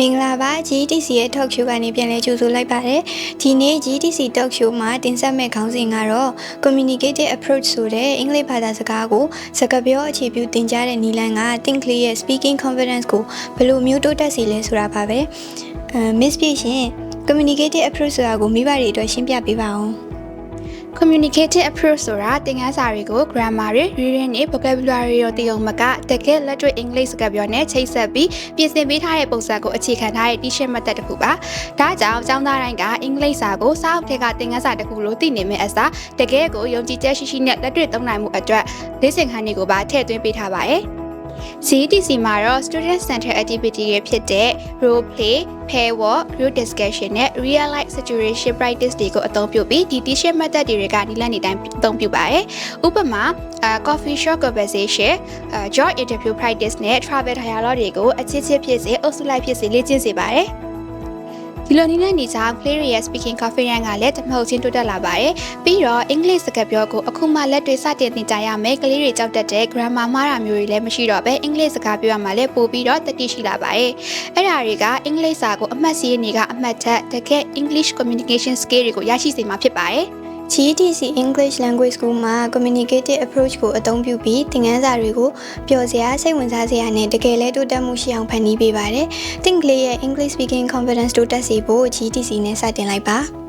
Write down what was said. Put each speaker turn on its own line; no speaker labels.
မင်္ဂလာပါ GTC ရဲ့ talk show ကနေပြန်လည်ကြိုဆိုလိုက်ပါတယ်ဒီနေ့ GTC talk show မှာတင်ဆက်မဲ့ခေါင်းစဉ်ကတော့ communicative approach ဆိုတဲ့အင်္ဂလိပ်ဘာသာစကားကိုစကားပြောအခြေပြုသင်ကြားတဲ့နည်းလမ်းက think clear ရဲ့ speaking confidence ကိုဘယ်လိုမျိုးတိုးတက်စေလဲဆိုတာပါပဲအဲ miss ပြရှင် communicative approach ဆိုတာကိုမိဘတွေအတွက်ရှင်းပြပေးပါအောင်
communicative approach ဆိုတာသင်ခန်းစာတွေကို grammar တွေ reading တွေ vocabulary တွေတည်ုံမကတကယ်လက်တွေ့ English စကားပြောနဲ့ချိတ်ဆက်ပြီးပြင်ဆင်ပေးထားတဲ့ပုံစံကိုအခြေခံထားတဲ့ teaching method တစ်ခုပါ။ဒါကြောင့်ကျောင်းသားတိုင်းကအင်္ဂလိပ်စာကိုစာအုပ်ထဲကသင်ခန်းစာတစ်ခုလိုသိနေမယ့်အစားတကယ်ကိုယုံကြည်ချက်ရှိရှိနဲ့လက်တွေ့သုံးနိုင်မှုအတွက်လေ့ကျင့်ခန်းတွေကိုပါထည့်သွင်းပေးထားပါတယ်။ CETC မှာတော့ student center activity တွေဖြစ်တဲ့ role play, pair work, group discussion နဲ့ real life situation practice တွေကိုအသုံးပြုပြီးဒီ teaching method တွေကဒီလနေ့တိုင်းအသုံးပြုပါတယ်။ဥပမာအာ coffee shop conversation, အာ job interview practice နဲ့ travel dialogue တွေကိုအချစ်ချစ်ဖြစ်စေအုပ်စုလိုက်ဖြစ်စေလေ့ကျင့်စေပါတယ်။ ဒီလိုနည်းနဲ့နေကြောင်း play ရဲ့ speaking confidence ကလည်းတမဟုတ်ချင်းတိုးတက်လာပါတယ်။ပြီးတော့ English စကားပြောကိုအခုမှလက်တွေ့စတင်သင်ကြားရမယ်။ကလေးတွေကြောက်တတ်တဲ့ grammar မှားတာမျိုးတွေလည်းမရှိတော့ဘဲ English စကားပြောရမှလည်းပို့ပြီးတော့တတိရှိလာပါတယ်။အဲ့ဒါတွေက English စာကိုအမှတ်စီးနေကအမှတ်ချက်တကယ် English communication skill တွေကိုရရှိစေမှာဖြစ်ပါတယ်။
GTC English Language School မှာ communicative approach ကိုအသုံးပြုပြီးသင်ခန်းစာတွေကိုပျော်စရာစိတ်ဝင်စားစရာနဲ့တကယ်လဲတိုးတက်မှုရှိအောင်ဖန်တီးပေးပါတယ်။ Think လေးရဲ့ English speaking confidence တိုးတက်စေဖို့ GTC နဲ့စတင်လိုက်ပါ။